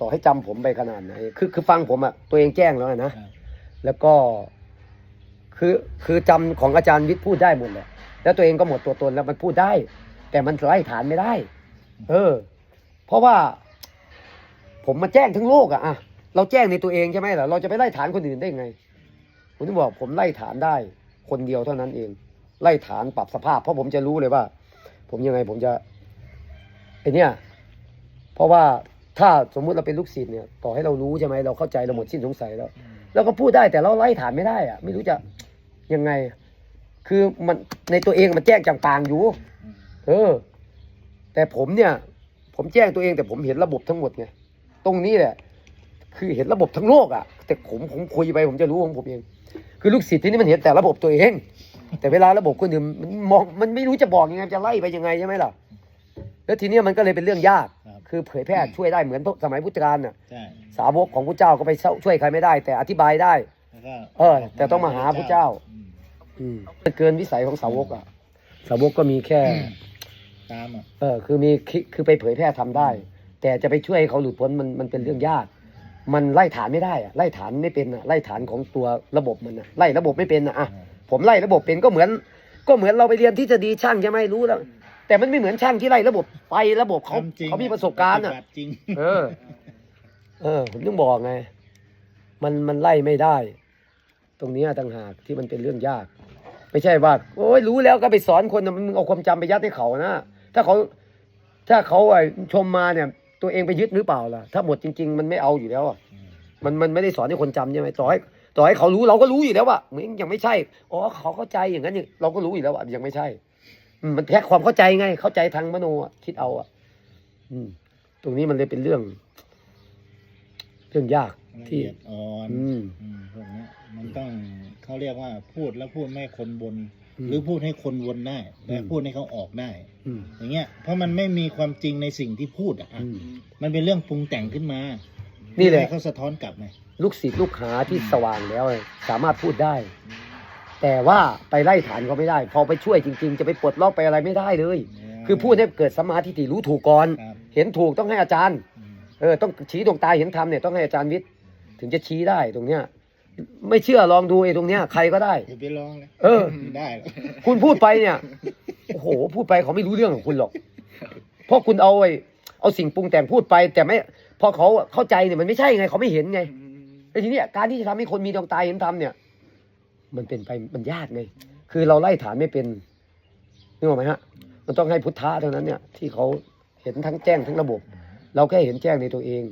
ต่อให้จำผมไปขนาดไหนคือคือฟังผมอะตัวเองแจ้งแล้วนะครับแล้วก็ คือคือจำของอาจารย์วิทย์พูดได้หมดแหละแล้วตัวเองก็หมดตัวตนแล้วมันพูดได้ แต่มันไล่ฐานไม่ได้ เออ เพราะว่า ผมมาแจ้งทั้งโลกอะอะเราแจ้งในตัวเองใช่ไหมล่ะเราจะไปไล่ฐานคนอื่นได้ไงผมถึงบอกผมไล่ฐานได้ คนเดียวเท่านั้นเอง ไล่ฐานปรับสภาพ เพราะผมจะรู้เลยว่า ผมยังไงผมจะไอเนี่ยเพราะว่า ถ้าสมมุติเราเป็นลูกศิษย์เนี่ยต่อให้เรารู้ใช่ไหมเราเข้าใจเราหมดสิ้นสงสัยแล้วเราก็พูดได้แต่เราไล่ฐานไม่ได้อะไม่รู้จะยังไง คือมันในตัวเองมันแจ้งจางๆอยู่เออ แต่ผมเนี่ย ผมแจ้งตัวเองแต่ผมเห็นระบบทั้งหมดไงตรงนี้แหละ คือเห็นระบบทั้งโลกอะแต่ผมผมคุยไปผมจะรู้ของผมเอง คือลูกศิษย์ที่นี่มันเห็นแต่ระบบตัวเอง แต่เวลาระบบคนอื่นมันมองมันไม่รู้จะบอกยังไงจะไล่ไปยังไงใช่ไหมล่ะ แล้วทีเนี้ยมันก็เลยเป็นเรื่องยาก ครับคือเผยแพร่ช่วยได้เหมือนสมัยพุทธกาลน่ะใช่สาวกของพระเจ้าก็ไปช่วยใครไม่ได้ แต่อธิบายได้ แล้วก็เออ แต่ต้องมาหาพระเจ้า อืมอืมมันเกินวิสัยของสาวกอะ สาวกก็มีแค่ ตามอะเออคือมีคิคือไปเผยแพร่ทำได้ แต่จะไปช่วยให้เขาหลุดพ้นมันมันเป็นเรื่องยาก มันไล่ฐานไม่ได้อะไล่ฐานไม่เป็นอะไล่ฐานของตัวระบบมันอะไล่ระบบไม่เป็นอะอะผมไล่ระบบเป็นก็เหมือน ก็เหมือนเราไปเรียนทฤษฎีช่างใช่ไหมรู้แล้ว แต่มันไม่เหมือนช่างที่ไล่ระบบไประบบเขาทำจริงเขามีประสบการณ์อะปฏิบัติจริง เออ เออ ผมต้องบอกไง มันมันไล่ไม่ได้ ตรงเนี้ยต่างหากที่มันเป็นเรื่องยาก ไม่ใช่ว่า โอ้ยรู้แล้วก็ไปสอนคนน่ะมึงเอาความจำไปยัดให้เขานะถ้าเขาถ้าเขาไอ้ชมมาเนี่ย ตัวเองไปยึดหรือเปล่าล่ะ ถ้าหมดจริง ๆ มันไม่เอาอยู่แล้วอะมันมันไม่ได้สอนให้คนจำใช่ไหมต่อให้ต่อให้เขารู้เราก็รู้อยู่แล้วว่ามึงยังไม่ใช่อ๋อเขาเข้าใจอย่างนั้นอย่างเราก็รู้อยู่แล้วว่ายังไม่ใช่อื มมันแค่ความเข้าใจไง เข้าใจทางมโนอะคิดเอาอะอืม ตรงนี้มันเลยเป็นเรื่อง เรื่องยากละที่เอียดอ่อนอืมอืมพวกเนี้ยมันต้องเขาเรียกว่าพูดแล้วพูดไม่ให้คนบนอืมหรือพูดให้คนวนได้และอืมพูดให้เขาออกได้อืมอย่างเงี้ย เพราะมันไม่มีความจริงในสิ่งที่พูดอะอืมมันเป็นเรื่องปรุงแต่งขึ้นมา นี่แหละให้เขาสะท้อนกลับไงลูกศิษย์ลูกหาที่สว่างแล้วเนี่ยสามารถพูดได้ แต่ว่าไปไล่ฐานเขาไม่ได้ พอไปช่วยจริง ๆ จะไปปลดล็อกไปอะไรไม่ได้เลย คือพูดให้เกิดสมมาธิฏฐิรู้ถูกก่อน ครับ เห็นถูกต้องให้อาจารย์อืมเออต้องชี้ดวงตาเห็นธรรมเนี่ยต้องให้อาจารย์วิทย์ถึงจะชี้ได้ตรงเนี้ย ไม่เชื่อลองดูไอ้ตรงเนี้ยใครก็ได้ อย่าไปลองเลยเออ ไม่ได้หรอกคุณพูดไปเนี่ย โอ้โห พูดไปเขาไม่รู้เรื่องของคุณหรอก เพราะคุณเอาไอ้เอาสิ่งปรุงแต่งพูดไป แต่ไม่พอเขาเข้าใจเนี่ยมันไม่ใช่ไงเขาไม่เห็นไงไอ้ทีเนี้ยการที่จะทำให้คนมีดวงตาเห็นธรรมเนี่ย มันเป็นไปมันยากไงคือเราไล่ฐานไม่เป็นนึกออกไหมฮะมันต้องให้พุทธะเท่านั้นเนี่ยที่เขาเห็นทั้งแจ้งทั้งระบบ เราแค่เห็นแจ้งในตัวเอง